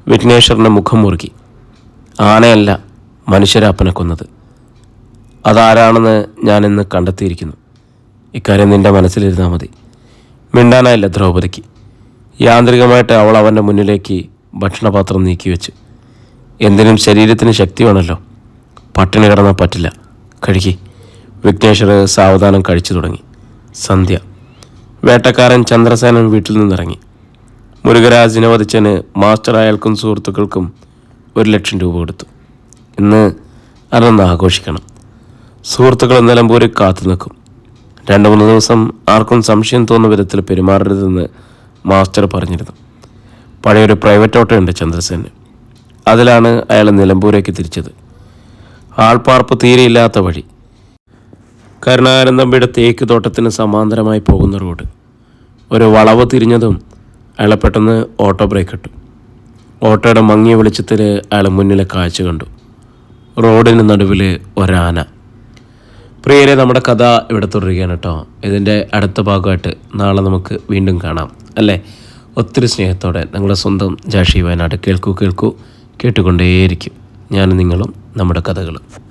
വിഘ്നേശ്വറിന്റെ മുഖം മുറുക്കി ആനയല്ല മനുഷ്യരാപ്പനെ കൊന്നത്. അതാരാണെന്ന് ഞാനിന്ന് കണ്ടെത്തിയിരിക്കുന്നു. ഇക്കാര്യം നിന്റെ മനസ്സിലിരുന്നാൽ മതി. മിണ്ടാനായില്ല ദ്രൗപദിക്ക് യാന്ത്രികമായിട്ട് അവൾ അവന്റെ മുന്നിലേക്ക് ഭക്ഷണപാത്രം നീക്കി വെച്ച് എന്തിനും ശരീരത്തിന് ശക്തി വേണമല്ലോ പട്ടിണി കിടന്നാൽ പറ്റില്ല. കഴുകി. വിഘ്നേശ്വർ സാവധാനം കഴിച്ചു തുടങ്ങി. സന്ധ്യ. വേട്ടക്കാരൻ ചന്ദ്രസേനൻ വീട്ടിൽ നിന്നിറങ്ങി. മുരുകരാജിനെ വധിച്ചന് മാസ്റ്റർ അയാൾക്കും സുഹൃത്തുക്കൾക്കും ഒരു ലക്ഷം രൂപ കൊടുത്തു. ഇന്ന് അതൊന്ന് ആഘോഷിക്കണം? സുഹൃത്തുക്കൾ നിലമ്പൂരിൽ കാത്തു നിൽക്കും. രണ്ട് മൂന്ന് ദിവസം ആർക്കും സംശയം തോന്നുന്ന വിധത്തിൽ പെരുമാറരുതെന്ന് മാസ്റ്റർ പറഞ്ഞിരുന്നു. പഴയൊരു പ്രൈവറ്റ് ഓട്ടോയുണ്ട് ചന്ദ്രസേന് അതിലാണ് അയാൾ നിലമ്പൂരേക്ക് തിരിച്ചത്. ആൾപ്പാർപ്പ് തീരെയില്ലാത്ത വഴി. കരുണാകരൻ തേക്ക് തോട്ടത്തിന് സമാന്തരമായി പോകുന്ന റോഡ്. ഒരു വളവ് തിരിഞ്ഞതും അയാളെ പെട്ടെന്ന് ഓട്ടോ ബ്രേക്ക് ഇട്ടു. ഓട്ടോയുടെ മങ്ങിയ വെളിച്ചത്തിൽ അയാൾ മുന്നിലെ കാഴ്ച കണ്ടു. റോഡിന് നടുവിൽ ഒരാന. പ്രിയരെ നമ്മുടെ കഥ ഇവിടെ തുടരുകയാണ് കേട്ടോ. ഇതിന്റെ അടുത്ത ഭാഗമായിട്ട് നാളെ നമുക്ക് വീണ്ടും കാണാം. അല്ലേ? ഒത്തിരി സ്നേഹത്തോടെ നിങ്ങളുടെ സ്വന്തം ജാഷി വയനാട് കേൾക്കൂ കേൾക്കൂ കേട്ടുകൊണ്ടേയിരിക്കും. ഞാനും നിങ്ങളും നമ്മുടെ കഥകളും.